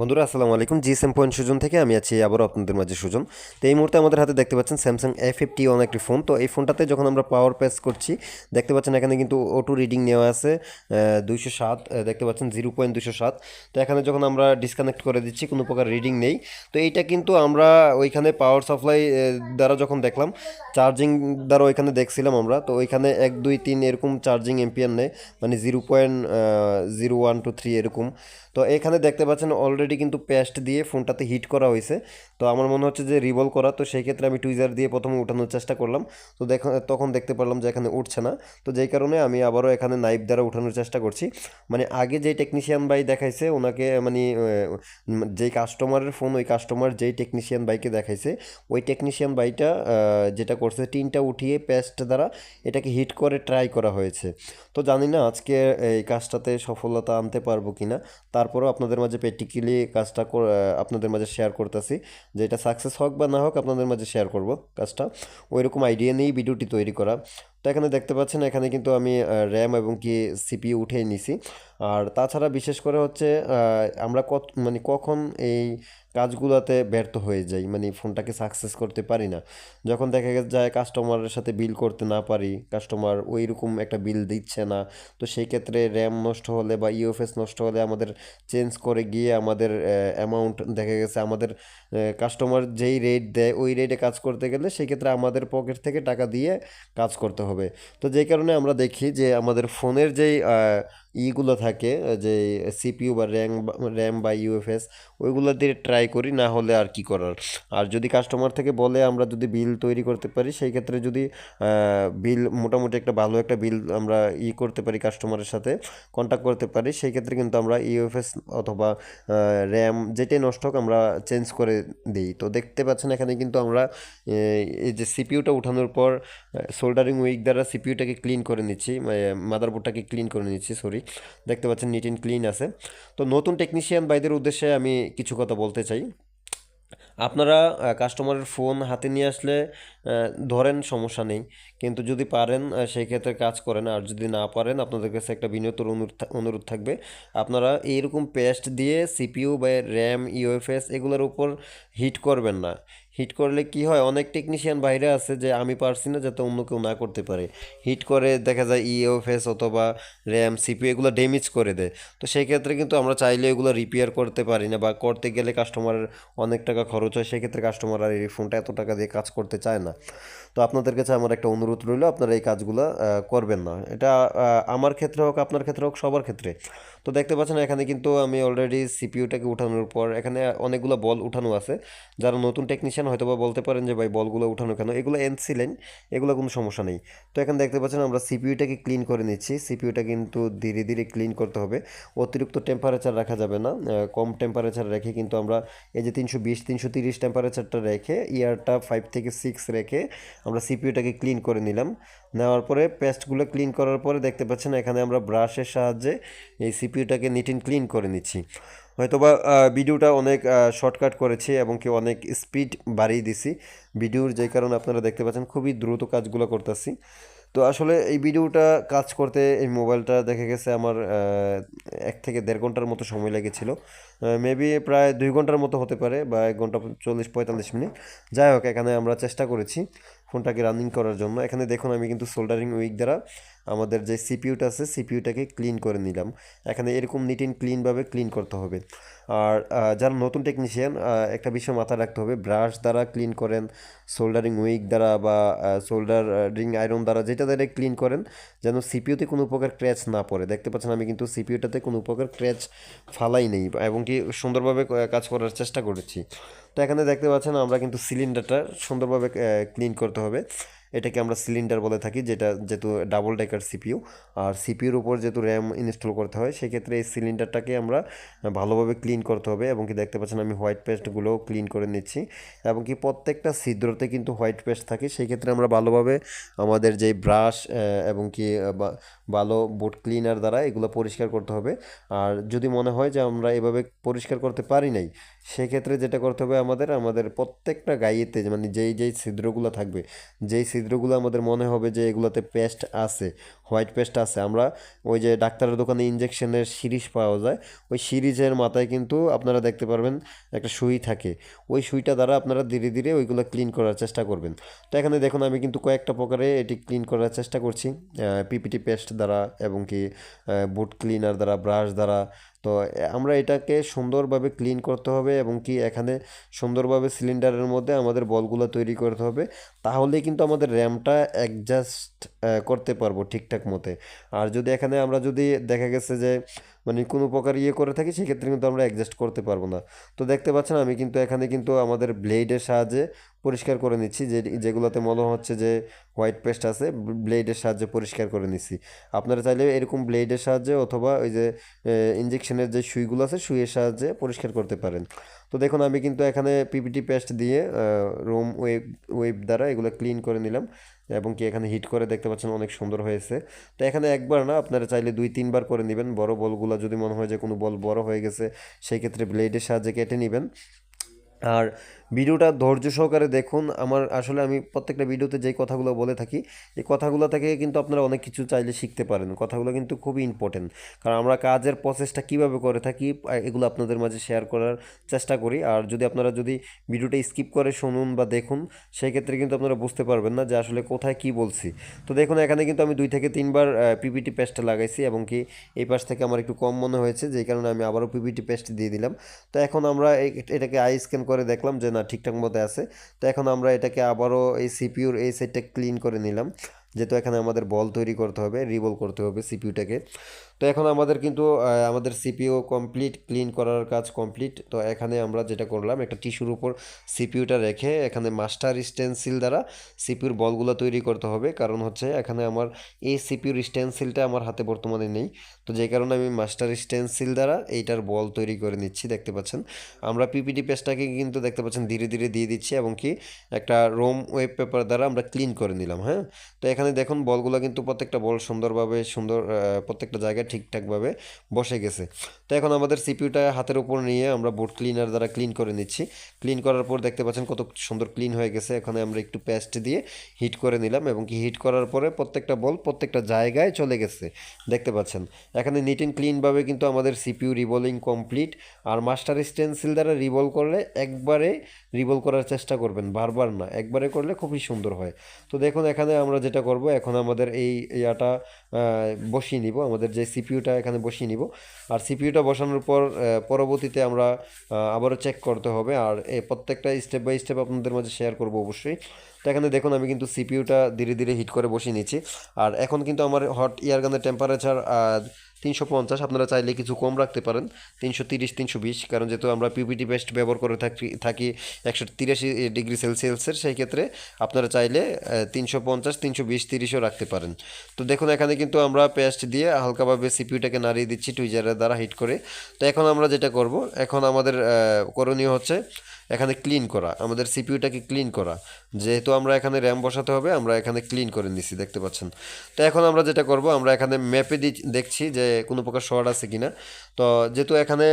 বন্ধুরা, আসসালামু আলাইকুম। জি সেম পয়েন্ট সুজন থেকে আমি আছি আবারও আপনাদের মাঝে সুজন। তো এই মুহূর্তে আমাদের হাতে দেখতে পাচ্ছেন স্যামসাং এ ফিফটি ওয়ান একটি ফোন তো এই ফোনটাতে যখন আমরা পাওয়ার প্রেস করছি, দেখতে পাচ্ছেন এখানে কিন্তু অটো রিডিং নেওয়া আছে দুইশো সাত দেখতে পাচ্ছেন জিরো পয়েন্ট দুশো সাত। তো এখানে যখন আমরা ডিসকানেক্ট করে দিচ্ছি, কোনো প্রকার রিডিং নেই। তো এইটা কিন্তু আমরা ওইখানে পাওয়ার সাপ্লাই দ্বারা যখন দেখলাম চার্জিং দ্বারা ওইখানে দেখছিলাম আমরা, তো ওইখানে এক, দুই, তিন এরকম চার্জিং এম্পিয়ার নেয় মানে zero point zero one two three এরকম। তো এখানে দেখতে পাচ্ছেন অলরেডি কিন্তু পেস্ট দিয়ে ফোনটাতে হিট করা হয়েছে। তো আমার মনে হচ্ছে যে রিভলভ করা, তো সেই ক্ষেত্রে আমি টুইজার দিয়ে প্রথমে উঠানোর চেষ্টা করলাম। তো তখন দেখতে পারলাম যে এখানে উঠছে না। তো যেই কারণে আমি আবারও এখানে নাইফ দ্বারা উঠানোর চেষ্টা করছি। মানে আগে যেই টেকনিশিয়ান ভাই দেখাইছে, ওনাকে মানে যেই কাস্টমারের ফোন ওই কাস্টমার যেই টেকনিশিয়ান বাইকে দেখাইছে, ওই টেকনিশিয়ান বাইটা যেটা করছে টিনটা উঠিয়ে পেস্ট দ্বারা এটাকে হিট করে ট্রাই করা হয়েছে। তো জানি না আজকে এই কাজটাতে সফলতা আনতে পারব কি না তারপরেও আপনাদের মাঝে প্র্যাকটিক্যালি কাজটা আপনাদের মাঝে শেয়ার করতেছি, যে এটা সাকসেস হোক বা না হোক, আপনাদের মাঝে শেয়ার করব কাজটা। ওই রকম আইডিয়া নিয়েই ভিডিওটি তৈরি করা। তো এখানে দেখতে পাচ্ছেন, এখানে কিন্তু আমি র্যাম এবং কি সিপিইউ উঠিয়ে নিছি। আর তাছাড়া বিশেষ করে হচ্ছে আমরা কত মানে কখন এই কাজগুলোতে ব্যর্থ হয়ে যাই মানে ফোনটাকে সাকসেস করতে পারি না। যখন দেখা যায় কাস্টমারের সাথে বিল করতে না পারি কাস্টমার ওই রকম একটা বিল দিচ্ছে না, তো সেই ক্ষেত্রে র্যাম নষ্ট হলে বা ইউএফএস নষ্ট হলে আমাদের চেঞ্জ করে গিয়ে আমাদের অ্যামাউন্ট দেখা গেছে আমাদের কাস্টমার যেই রেট দেয়, ওই রেটে কাজ করতে গেলে সেই ক্ষেত্রে আমাদের পকেট থেকে টাকা দিয়ে কাজ করতে হবে। তো যেই কারণে আমরা দেখি যে আমাদের ফোনের যেই ইগুলো থাকে যে সিপিইউ বা র্যাম র্যাম বা ইউএফএস, ওইগুলো দিয়ে ট্রাই করি, না হলে আর কি করার। আর যদি কাস্টমার থেকে বলে আমরা যদি বিল তৈরি করতে পারি, সেই ক্ষেত্রে যদি বিল মোটামুটি একটা ভালো একটা বিল আমরা ই করতে পারি কাস্টমারের সাথে কন্ট্যাক্ট করতে পারি, সেই ক্ষেত্রে কিন্তু আমরা ইউএফএস অথবা র্যাম যেটাই নষ্ট হোক আমরা চেঞ্জ করে দিই। তো দেখতে পাচ্ছেন এখানে কিন্তু আমরা এই যে সিপিইউটা উঠানোর পর সোল্ডারিং উইক দ্বারা সিপিইউটাকে ক্লিন করে নিচ্ছি মাদারবোর্ডটাকে ক্লিন করে নিচ্ছি সরি দেখতে পাচ্ছেন নিট অ্যান্ড ক্লিন আছে। তো নতুন টেকনিশিয়ান ভাইদের উদ্দেশ্যে আমি কিছু কথা বলতে চাই। আপনারা কাস্টমারের ফোন হাতে নিয়ে আসলে ধরেন সমস্যা নেই, কিন্তু যদি পারেন সেই ক্ষেত্রে কাজ করেন। আর যদি না পারেন, আপনাদের কাছে একটা বিনীত অনুরোধ থাকবে। আপনারা এইরকম পেস্ট দিয়ে সিপিইউ বা র্যাম ইউএফএস এগুলোর উপর হিট করবেন না। হিট করলে কি হয়? অনেক টেকনিশিয়ান বাইরে আছে যে আমি পারছি না যাতে অন্য কেউ না করতে পারে। হিট করে দেখা যায় ইউএফএস অথবা র্যাম সিপি এগুলো ড্যামেজ করে দেয়। তো সেই ক্ষেত্রে কিন্তু আমরা চাইলে এগুলো রিপেয়ার করতে পারি না বা করতে গেলে কাস্টমারের অনেক টাকা খরচ হয়। সেক্ষেত্রে কাস্টমার আর এই ফোনটা এত টাকা দিয়ে কাজ করতে চায় না। তো আপনাদের কাছে আমার একটা অনুরোধ রইল, আপনারা এই কাজগুলো করবেন না। এটা আমার ক্ষেত্রে হোক, আপনার ক্ষেত্রে হোক, সবার ক্ষেত্রে। তো দেখতে পাচ্ছেন এখানে কিন্তু আমি অলরেডি সিপিউটাকে উঠানোর পর এখানে অনেকগুলো বল উঠানো আছে। যারা নতুন টেকনিশিয়ান হয়তো বা বলতে পারেন যে, ভাই, বলগুলো উঠানো কেন? এগুলো এনসি লাইন এগুলো কোনো সমস্যা নেই। তো এখানে দেখতে পাচ্ছেন আমরা সিপিইউটাকে ক্লিন করে নিচ্ছি। সিপিইউটা কিন্তু ধীরে ধীরে ক্লিন করতে হবে। অতিরিক্ত টেম্পারেচার রাখা যাবে না। কম টেম্পারেচার রেখে কিন্তু আমরা এই যে তিনশো বিশ, তিনশো তিরিশ টেম্পারেচারটা রেখে ইয়ারটা ফাইভ থেকে সিক্স রেখে আমরা সিপিইউটাকে ক্লিন করে নিলাম। নেওয়ার পরে পেস্টগুলো ক্লিন করার পরে দেখতে পাচ্ছেন এখানে আমরা ব্রাশের সাহায্যে এই সিপিউটাকে নিট অ্যান্ড ক্লিন করে নিচ্ছি। হয়তোবা ভিডিওটা অনেক শর্টকাট করেছি এবং কি অনেক স্পিড বাড়িয়ে দিছি। ভিডিওর যে কারণে আপনারা দেখতে পাচ্ছেন খুবই দ্রুত কাজগুলো করতেছি। তো আসলে এই ভিডিওটা কাজ করতে এই মোবাইলটা দেখে গেছে আমার এক থেকে দেড় ঘণ্টার মতো সময় লেগেছিল। মেবি প্রায় দুই ঘণ্টার মতো হতে পারে বা এক ঘণ্টা চল্লিশ, পঁয়তাল্লিশ মিনিট। যাই হোক, এখানে আমরা চেষ্টা করেছি ফোনটাকে রানিং করার জন্য। এখানে দেখুন, আমি কিন্তু সোল্ডারিং উইক দ্বারা আমাদের যে সিপিইউটা আছে সিপিইউটাকে ক্লিন করে নিলাম। এখানে এরকম নিট অ্যান্ড ক্লিনভাবে ক্লিন করতে হবে। আর যারা নতুন টেকনিশিয়ান একটা বিষয় মাথায় রাখতে হবে ব্রাশ দ্বারা ক্লিন করেন সোল্ডারিং উইক দ্বারা বা সোল্ডার আয়রন দ্বারা যেটা দ্বারা ক্লিন করেন, যেন সিপিউতে কোনো প্রকার ক্র্যাচ না পড়ে। দেখতে পাচ্ছেন, আমি কিন্তু সিপিইউটাতে কোনো প্রকার ক্র্যাচ ফালাই নেই এবং কি সুন্দরভাবে কাজ করার চেষ্টা করেছি। তো এখানে দেখতে পাচ্ছেন আমরা কিন্তু সিলিন্ডারটা সুন্দরভাবে ক্লিন করতে হবে। এটাকে আমরা সিলিন্ডার বলে থাকি, যেটা যেহেতু ডাবল ডেকার সিপিইউ আর সিপিউর উপর যেহেতু র্যাম ইনস্টল করতে হয়, সেক্ষেত্রে এই সিলিন্ডারটাকে আমরা ভালোভাবে ক্লিন করতে হবে এবং কি দেখতে পাচ্ছেন আমি হোয়াইট পেস্টগুলোও ক্লিন করে নিচ্ছি। এবং কি প্রত্যেকটা ছিদ্রতে কিন্তু হোয়াইট পেস্ট থাকে, সেই ক্ষেত্রে আমরা ভালোভাবে আমাদের যে ব্রাশ এবং কি ভালো বোট ক্লিনার দ্বারা এগুলো পরিষ্কার করতে হবে। আর যদি মনে হয় যে আমরা এভাবে পরিষ্কার করতে পারি নাই, সেক্ষেত্রে যেটা করতে হবে আমাদের আমাদের প্রত্যেকটা গাইয়েতে মানে যেই যেই ছিদ্রগুলো থাকবে, যেই ছিদ্রগুলো আমাদের মনে হবে যে এগুলোতে পেস্ট আছে হোয়াইট পেস্ট আছে। আমরা ওই যে ডাক্তারের দোকানে ইঞ্জেকশনের সিরিজ পাওয়া যায়, ওই সিরিজের মাথায় কিন্তু আপনারা দেখতে পারবেন একটা সুই থাকে। ওই সুইটা দ্বারা আপনারা ধীরে ধীরে ওইগুলো ক্লিন করার চেষ্টা করবেন। তো এখানে দেখুন, আমি কিন্তু কয়েকটা প্রকারে এটি ক্লিন করার চেষ্টা করছি। পিপিটি পেস্ট দ্বারা এবং কি বুট ক্লিনার দ্বারা ব্রাশ দ্বারা তো আমরা এটাকে সুন্দরভাবে ক্লিন করতে হবে এবং কি এখানে সুন্দরভাবে সিলিন্ডারের মধ্যে আমাদের বলগুলো তৈরি করতে হবে। তাহলেই কিন্তু আমাদের র্যামটা অ্যাডজাস্ট করতে পারব ঠিকঠাক মতে। আর যদি এখানে আমরা যদি দেখা গেছে যে মানে কোনো প্রকার ইয়ে করে থাকি, সেক্ষেত্রে কিন্তু আমরা অ্যাডজাস্ট করতে পারব না। তো দেখতে পাচ্ছেন, আমি কিন্তু এখানে কিন্তু আমাদের ব্লেডের সাহায্যে পরিষ্কার করে নিচ্ছি, যে, যেগুলোতে মনে হচ্ছে যে হোয়াইট পেস্ট আছে ব্লেডের সাহায্যে পরিষ্কার করে নিচ্ছি। আপনারা চাইলে এরকম ব্লেডের সাহায্যে অথবা ওই যে ইঞ্জেকশনের যে সুইগুলো আছে, সুইয়ের সাহায্যে পরিষ্কার করতে পারেন। তো দেখুন, আমি কিন্তু এখানে পিপিটি পেস্ট দিয়ে রুম ওয়েব ওয়েব দ্বারা এগুলো ক্লিন করে নিলাম। এবং কি এখানে হিট করে দেখতে পাচ্ছেন অনেক সুন্দর হয়েছে। তো এখানে একবার না আপনারা চাইলে দুই, তিনবার করে নেবেন। বড় বলগুলো যদি মনে হয় যে কোনো বল বড় হয়ে গেছে, সেই ক্ষেত্রে ব্লেডের সাহায্যে কেটে নেবেন। আর ভিডিওটা ধৈর্য সহকারে দেখুন। আমার আসলে আমি প্রত্যেকটা ভিডিওতে যেই কথাগুলো বলে থাকি, এই কথাগুলো থেকে কিন্তু আপনারা অনেক কিছু চাইলে শিখতে পারেন। কথাগুলো কিন্তু খুবই ইম্পর্টেন্ট কারণ আমরা কাজের প্রসেসটা কীভাবে করে থাকি এগুলো আপনাদের মাঝে শেয়ার করার চেষ্টা করি। আর যদি আপনারা যদি ভিডিওটা স্কিপ করে শুনুন বা দেখুন, সেই ক্ষেত্রে কিন্তু আপনারা বুঝতে পারবেন না যে আসলে কোথায় কি বলছি। তো দেখুন, এখানে কিন্তু আমি দুই থেকে তিনবার পিপিটি পেস্টটা লাগাইছি এবং কি এই পাশ থেকে আমার একটু কম মনে হয়েছে, যেই কারণে আমি আবারও পিপিটি পেস্ট দিয়ে দিলাম। তো এখন আমরা এটাকে আই স্ক্যান করে দেখলাম যে না ঠিকঠাক মতো আছে। তো এখন আমরা এটাকে আবারও এই সিপিউর এই সাইডটা ক্লিন করে নিলাম। যেহেতু এখানে আমাদের বল তৈরি করতে হবে রিবল করতে হবে সিপিউটাকে তো এখন আমাদের কিন্তু আমাদের সিপিইউ কমপ্লিট ক্লিন করার কাজ কমপ্লিট তো এখানে আমরা যেটা করলাম, একটা টিস্যুর উপর সিপিউটা রেখে এখানে মাস্টার স্টেনসিল দ্বারা সিপিউর বলগুলো তৈরি করতে হবে। কারণ হচ্ছে এখানে আমার এই সিপিউর স্টেনসিলটা আমার হাতে বর্তমানে নেই। তো যেই কারণে আমি মাস্টার স্টেনসিল দ্বারা এইটার বল তৈরি করে নিচ্ছি, দেখতে পাচ্ছেন। আমরা পিপিটি পেজটাকে কিন্তু দেখতে পাচ্ছেন, ধীরে ধীরে দিয়ে দিচ্ছি এবং কি একটা রোম ওয়েব পেপার দ্বারা আমরা ক্লিন করে নিলাম হ্যাঁ? তো এখানে দেখুন, বলগুলো কিন্তু প্রত্যেকটা বল সুন্দরভাবে সুন্দর প্রত্যেকটা জায়গায় ঠিকঠাকভাবে বসে গেছে। তো এখন আমাদের সিপিউটা হাতের উপর নিয়ে আমরা বোর্ড ক্লিনার দ্বারা ক্লিন করে নিচ্ছি। ক্লিন করার পর দেখতে পাচ্ছেন কত সুন্দর ক্লিন হয়ে গেছে। এখানে আমরা একটু পেস্ট দিয়ে হিট করে নিলাম এবং কি হিট করার পরে প্রত্যেকটা বল প্রত্যেকটা জায়গায় চলে গেছে। দেখতে পাচ্ছেন, এখানে নিট অ্যান্ড ক্লিনভাবে কিন্তু আমাদের সিপিউ রিভলিং কমপ্লিট আর মাস্টার স্টেনসিল দ্বারা রিভল করলে একবারে রিভল করার চেষ্টা করবেন, বারবার না, একবারে করলে খুবই সুন্দর হয়। তো দেখুন, এখানে আমরা যেটা করব, এখন আমাদের এই ইয়াটা বসিয়ে নিব, আমাদের যে সিপিউটা এখানে বসিয়ে নিব। আর সিপিইউটা বসানোর পর পরবর্তীতে আমরা আবারও চেক করতে হবে। আর এই প্রত্যেকটা স্টেপ বাই স্টেপ আপনাদের মাঝে শেয়ার করব অবশ্যই। তো এখানে দেখুন, আমি কিন্তু সিপিইউটা ধীরে ধীরে হিট করে বসিয়ে নিচ্ছি। আর এখন কিন্তু আমার হট ইয়ার গানের টেম্পারেচার তিনশো পঞ্চাশ, আপনারা চাইলে কিছু কম রাখতে পারেন। তিনশো তিরিশ, তিনশো বিশ, কারণ যেহেতু আমরা পিপিটি পেস্ট ব্যবহার করে থাকি থাকি একশো তিরাশি ডিগ্রি সেলসিয়াসের, সেই ক্ষেত্রে আপনারা চাইলে তিনশো পঞ্চাশ, তিনশো বিশ, তিরিশও রাখতে পারেন। তো দেখুন, এখানে কিন্তু আমরা পেস্ট দিয়ে হালকাভাবে সিপিউটাকে নাড়িয়ে দিচ্ছি টুইজারের দ্বারা হিট করে। তো এখন আমরা যেটা করব, এখন আমাদের করণীয় হচ্ছে এখানে ক্লিন করা, আমাদের সিপিউটাকে ক্লিন করা। যেহেতু আমরা এখানে র্যাম বসাতে হবে, আমরা এখানে ক্লিন করে নিছি, দেখতে পাচ্ছেন। তো এখন আমরা যেটা করব, আমরা এখানে ম্যাপে দেখছি যে কোনো প্রকার শর্ট আছে কিনা। তো যেহেতু এখানে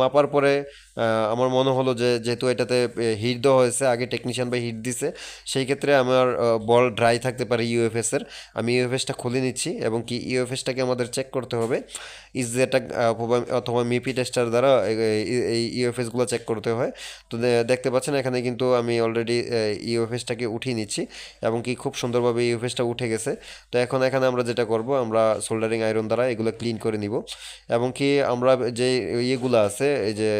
মাপার পরে আমার মনে হলো যে যেহেতু এটাতে হিট দেওয়া হয়েছে, আগে টেকনিশিয়ান ভাই হিট দিছে, সেই ক্ষেত্রে আমার বল ড্রাই থাকতে পারে ইউএফএস এর। আমি ইউএফএসটা খুলে নিচ্ছি এবং কি ইউএফএসটাকে আমাদের চেক করতে হবে। ইজ যেটা অথবা মিপি টেস্টার দ্বারা এই ইউএফএসগুলো চেক করতে হয়। তো দেখতে পাচ্ছেন এখানে কিন্তু আমি অলরেডি ইউএফএসটাকে উঠিয়ে নিচ্ছি এবং কি খুব সুন্দরভাবে ইউএফএসটা উঠে গেছে। তো এখন, এখানে আমরা যেটা করব, আমরা সোল্ডারিং আয়রন দ্বারা এগুলো ক্লিন করে নিব। এবং কি আমরা যে ইয়েগুলো আছে, এই যে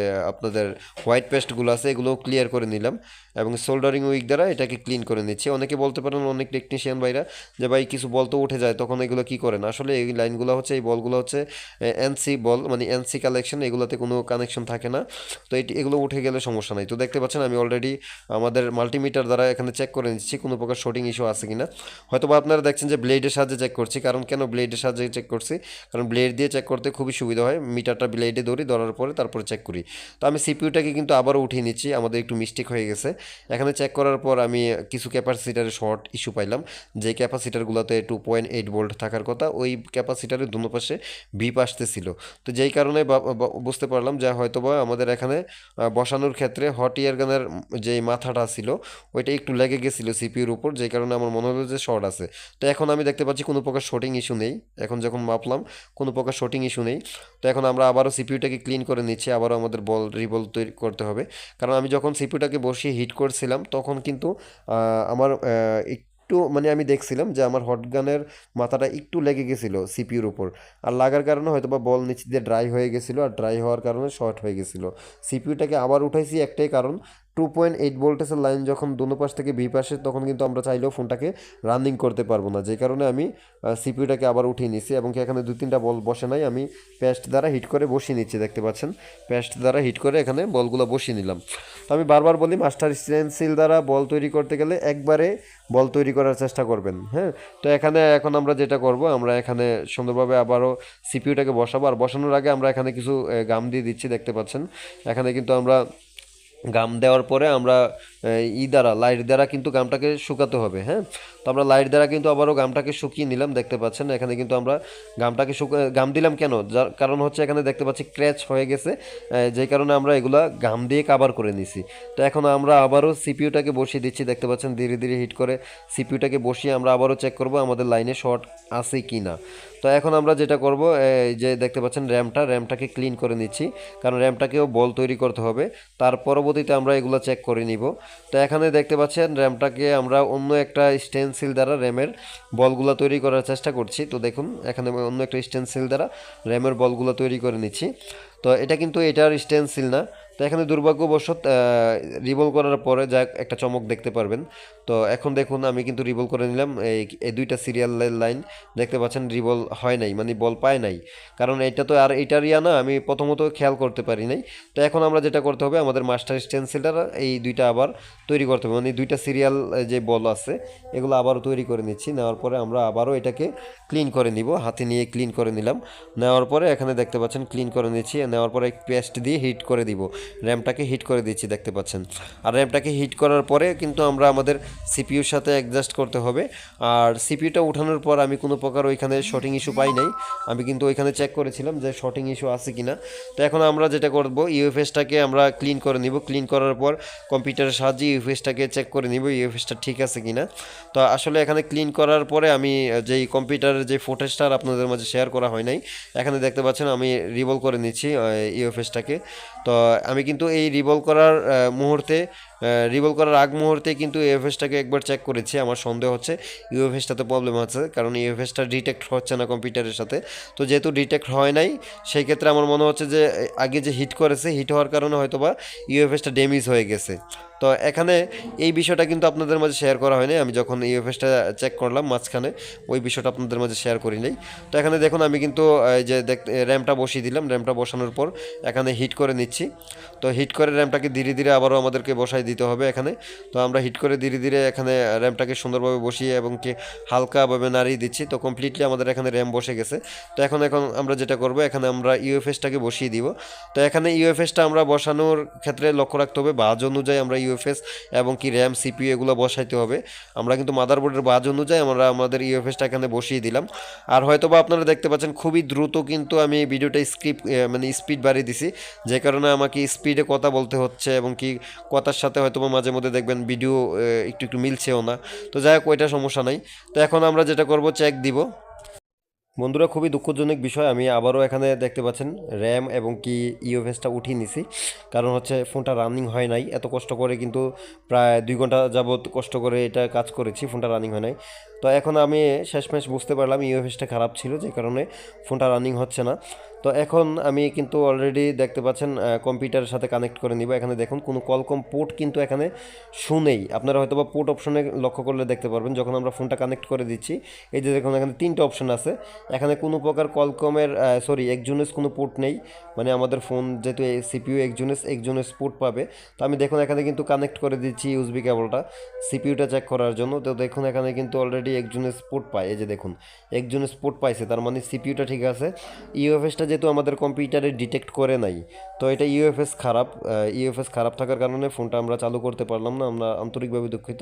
আপনাদের হোয়াইট পেস্টগুলো আছে এগুলো ক্লিয়ার করে নিলাম। এবং সোল্ডারিং উইক দ্বারা এটাকে ক্লিন করে নিচ্ছি। অনেকে বলতে পারেন অনেক টেকনিশিয়ান ভাইরা যে, ভাই, কিছু বল তো উঠে যায়, তখন এগুলো কি করেন? আসলে এই লাইনগুলো হচ্ছে, এই বলগুলো হচ্ছে এনসি বল মানে এনসি কালেকশন এগুলোতে কোনো কানেকশন থাকে না। তো এটি, এগুলো উঠে গেলে সমস্যা নাই। তো দেখতে পাচ্ছেন, আমি অলরেডি আমাদের মাল্টিমিটার দ্বারা এখানে চেক করে নিচ্ছি, কোনো প্রকার শর্টিং ইস্যু আছে কি না হয়তো বা আপনারা দেখছেন যে ব্লেডের সাহায্যে চেক করছি। কারণ কেন ব্লেডের সাহায্যে চেক করছি? কারণ ব্লেড দিয়ে চেক করতে খুবই সুবিধা হয়। মিটারটা ব্লেডে ধরি, ধরার পরে তারপরে চেক করি। তো আমি সিপিইউটাকে কিন্তু আবারও উঠিয়ে নিচ্ছি। আমাদের একটু মিস্টেক হয়ে গেছে। এখানে চেক করার পর আমি কিছু ক্যাপাসিটারে শর্ট ইস্যু পাইলাম। যে ক্যাপাসিটারগুলোতে টু পয়েন্ট এইট ভোল্ট থাকার কথা, ওই ক্যাপাসিটারের দুনো পাশে বিপ আসতেছিল। তো যেই কারণে বা- বা- বুঝতে পারলাম যে হয়তোবা আমাদের এখানে বসানোর ক্ষেত্রে হট ইয়ার গানের যে মাথাটা ছিল, ওইটা একটু লেগে গেছিল সিপিউর উপর, যেই কারণে আমার মনে হলো যে শর্ট আছে। তো এখন আমি দেখতে পাচ্ছি কোনো প্রকার শর্টিং ইস্যু নেই। এখন যখন মাপলাম, কোনো প্রকার শর্টিং ইস্যু নেই। তো এখন আমরা আবারও সিপিউটাকে ক্লিন করে নিচ্ছি, আবারও আমাদের বল রিবল তৈরি করতে হবে। কারণ আমি যখন সিপিউটাকে বসিয়ে হিট করছিলাম, তখন কিন্তু আমার একটু মানে আমি দেখছিলাম যে আমার হটগানের মাথাটা একটু লেগে গেছিল সিপিউর উপর। আর লাগার কারণে হয়তো বা বল নিচে দিয়ে ড্রাই হয়ে গেছিল, আর ড্রাই হওয়ার কারণে শর্ট হয়ে গেছিল। সিপিউটাকে আবার উঠাইছি একটাই কারণ টু পয়েন্ট এইট ভোল্টেজের লাইন যখন দোনো পাশ থেকে বি পাশে, তখন কিন্তু আমরা চাইলেও ফোনটাকে রানিং করতে পারব না। যে কারণে আমি সিপিউটাকে আবার উঠিয়ে নিচ্ছি এবং এখানে দু তিনটা বল বসে নাই। আমি প্যাস্ট দ্বারা হিট করে বসিয়ে নিচ্ছি, দেখতে পাচ্ছেন? প্যাস্ট দ্বারা হিট করে এখানে বলগুলো বসিয়ে নিলাম। তো আমি বারবার বলি মাস্টার স্টেনসিল দ্বারা বল তৈরি করতে গেলে একবারে বল তৈরি করার চেষ্টা করবেন হ্যাঁ? তো এখানে এখন আমরা যেটা করব, আমরা এখানে সুন্দরভাবে আবারও সিপিউটাকে বসাবো। আর বসানোর আগে আমরা এখানে কিছু গাম দিয়ে দিচ্ছি, দেখতে পাচ্ছেন? এখানে কিন্তু আমরা গাম দেওয়ার পরে আমরা ই দ্বারা লাইট দ্বারা কিন্তু গামটাকে শুকাতে হবে হ্যাঁ? তো আমরা লাইট দ্বারা কিন্তু আবারও গামটাকে শুকিয়ে নিলাম, দেখতে পাচ্ছেন? এখানে কিন্তু আমরা গামটাকে শুকা গাম দিলাম কেন? যার কারণ হচ্ছে এখানে দেখতে পাচ্ছি ক্র্যাচ হয়ে গেছে যে কারণে আমরা এগুলা গাম দিয়ে কাবার করে নিছি। তো এখন আমরা আবারও সিপিইউটাকে বসিয়ে দিচ্ছি, দেখতে পাচ্ছেন? ধীরে ধীরে হিট করে সিপিউটাকে বসিয়ে আমরা আবারও চেক করব আমাদের লাইনে শর্ট আছে কি না তো এখন আমরা যেটা করব এই যে দেখতে পাচ্ছেন র্যামটা র্যামটাকে ক্লিন করে নিচ্ছি, কারণ র্যামটাকেও বল তৈরি করতে হবে। তার পরবর্তীতে আমরা এগুলো চেক করে নিব। তো এখানে দেখতে পাচ্ছেন, র্যামটাকে আমরা অন্য একটা স্টেনসিল দ্বারা র্যামের বলগুলো তৈরি করার চেষ্টা করছি। তো দেখুন, এখানে অন্য একটা স্টেনসিল দ্বারা র্যামের বলগুলো তৈরি করে নিচ্ছি। তো এটা কিন্তু এটার স্টেনসিল না তো এখানে দুর্ভাগ্যবশত রিভল করার পরে যা একটা চমক দেখতে পারবেন। তো এখন দেখুন, আমি কিন্তু রিভল করে নিলাম। এই এই দুইটা সিরিয়ালের লাইন দেখতে পাচ্ছেন রিভল হয় নাই মানে বল পায় নাই। কারণ এটা তো আর এটার ইয়া না, আমি প্রথমত খেয়াল করতে পারি নাই। তো এখন আমরা যেটা করতে হবে, আমাদের মাস্টার স্টেন্সিলটা এই দুইটা আবার তৈরি করতে হবে। মানে দুইটা সিরিয়াল যে বল আছে, এগুলো আবারও তৈরি করে নিচ্ছি। নেওয়ার পরে আমরা আবারও এটাকে ক্লিন করে নিব। হাতে নিয়ে ক্লিন করে নিলাম। নেওয়ার পরে এখানে দেখতে পাচ্ছেন ক্লিন করে নিচ্ছি। নেওয়ার পরে পেস্ট দিয়ে হিট করে দিব। র্যামটাকে হিট করে দিচ্ছি, দেখতে পাচ্ছেন। আর র্যামটাকে হিট করার পরে কিন্তু আমরা আমাদের সিপিউর সাথে অ্যাডজাস্ট করতে হবে। আর সিপিইউটা উঠানোর পর আমি কোনো প্রকার ওইখানে শর্টিং ইস্যু পাই নাই। আমি কিন্তু ওইখানে চেক করেছিলাম যে শর্টিং ইস্যু আছে কিনা। তো এখন আমরা যেটা করব ইউএফএসটাকে আমরা ক্লিন করে নিব। ক্লিন করার পর কম্পিউটারের সাহায্যে ইউএফএসটাকে চেক করে নিব ইউএফএসটা ঠিক আছে কিনা। তো আসলে এখানে ক্লিন করার পরে আমি যেই কম্পিউটারের যে ফুটেজটা আপনাদের মাঝে শেয়ার করা হয় নাই, এখানে দেখতে পাচ্ছেন আমি রিভল করে নিচ্ছি ইউএফএসটাকে তো আমি কিন্তু এই রিভল করার মুহূর্তে রিভল করার আগ মুহূর্তে কিন্তু ইউএফএসটাকে একবার চেক করেছি, আমার সন্দেহ হচ্ছে ইউএফএসটাতে প্রবলেম আছে, কারণ ইউএফএসটা ডিটেক্ট হচ্ছে না কম্পিউটারের সাথে। তো যেহেতু ডিটেক্ট হয় নাই, সেই ক্ষেত্রে আমার মনে হচ্ছে যে, আগে যে হিট করেছে হিট হওয়ার কারণে হয়তোবা ইউএফএসটা ড্যামেজ হয়ে গেছে। তো এখানে এই বিষয়টা কিন্তু আপনাদের মাঝে শেয়ার করা হয়নি, আমি যখন ইউএফএসটা চেক করলাম মাঝখানে, ওই বিষয়টা আপনাদের মাঝে শেয়ার করি নাই। তো এখানে দেখুন, আমি কিন্তু যে র্যামটা বসিয়ে দিলাম র্যামটা বসানোর পর এখানে হিট করে নিচ্ছি। তো হিট করে র্যামটাকে ধীরে ধীরে আবারও আমাদেরকে বসাই দিতে হবে এখানে। তো আমরা হিট করে ধীরে ধীরে এখানে র্যামটাকে সুন্দরভাবে বসিয়ে এবং কি হালকাভাবে নাড়িয়ে দিচ্ছি। তো কমপ্লিটলি আমাদের এখানে র্যাম বসে গেছে। তো এখন এখন আমরা যেটা করব, এখানে আমরা ইউএফএসটাকে বসিয়ে দিব। তো এখানে ইউএফএসটা আমরা বসানোর ক্ষেত্রে লক্ষ্য রাখতে হবে, বাজ অনুযায়ী আমরা ইউএফএস এবং কি র্যাম সিপিইউ এগুলো বসাইতে হবে। আমরা কিন্তু মাদারবোর্ডের বাজ অনুযায়ী আমরা আমাদের ইউএফএসটা এখানে বসিয়ে দিলাম। আর হয়তো বা আপনারা দেখতে পাচ্ছেন, খুবই দ্রুত কিন্তু আমি ভিডিওটা স্ক্রিপ মানে স্পিড বাড়িয়ে দিছি। যে কারণে আমাকে স্পিডে কথা বলতে হচ্ছে এবং কি কথার সাথে হয়তো মাঝে মধ্যে দেখবেন ভিডিও একটু একটু মিলছেও না। তো যাই হোক, ওইটা সমস্যা নাই। তো এখন আমরা যেটা করব চেক দিব। বন্ধুরা, খুবই দুঃখজনক বিষয়, আমি আবারও এখানে দেখতে পাচ্ছেন র্যাম এবং কি ইউএফএসটা উঠিয়ে নিছি। কারণ হচ্ছে ফোনটা রানিং হয় নাই। এত কষ্ট করে কিন্তু প্রায় দুই ঘণ্টা যাবত কষ্ট করে এটা কাজ করেছি, ফোনটা রানিং হয় নাই। তো এখন আমি শেষমেশ বুঝতে পারলাম ইউএফএসটা খারাপ ছিল, যে কারণে ফোনটা রানিং হচ্ছে না। তো এখন আমি কিন্তু অলরেডি দেখতে পাচ্ছেন কম্পিউটারের সাথে কানেক্ট করে নিব। এখানে দেখুন, কোনো কলকম পোর্ট কিন্তু এখানে শুনেই আপনারা হয়তো বা পোর্ট অপশনে লক্ষ্য করলে দেখতে পারবেন, যখন আমরা ফোনটা কানেক্ট করে দিচ্ছি, এই যে দেখুন, এখানে তিনটে অপশন আছে। এখানে কোনো প্রকার কলকমের সরি একজুনেস কোনো পোর্ট নেই। মানে আমাদের ফোন যেহেতু সিপিইউ একজুনেস একজুনেস পোর্ট পাবে। তো আমি দেখুন, এখানে কিন্তু কানেক্ট করে দিচ্ছি ইউসবি কেবলটা সিপিইউটা চেক করার জন্য। তো দেখুন, এখানে কিন্তু অলরেডি একজনের স্পোর্ট পায়। এই যে দেখুন একজন স্পোর্ট পাইছে, তার মানে সিপিইউটা ঠিক আছে। ইউএফএসটা যেহেতু আমাদের কম্পিউটারে ডিটেক্ট করে নাই, তো এটা ইউএফএস খারাপ ইউএফএস খারাপ থাকার কারণে ফোনটা আমরা চালু করতে পারলাম না, আমরা আন্তরিকভাবে দুঃখিত।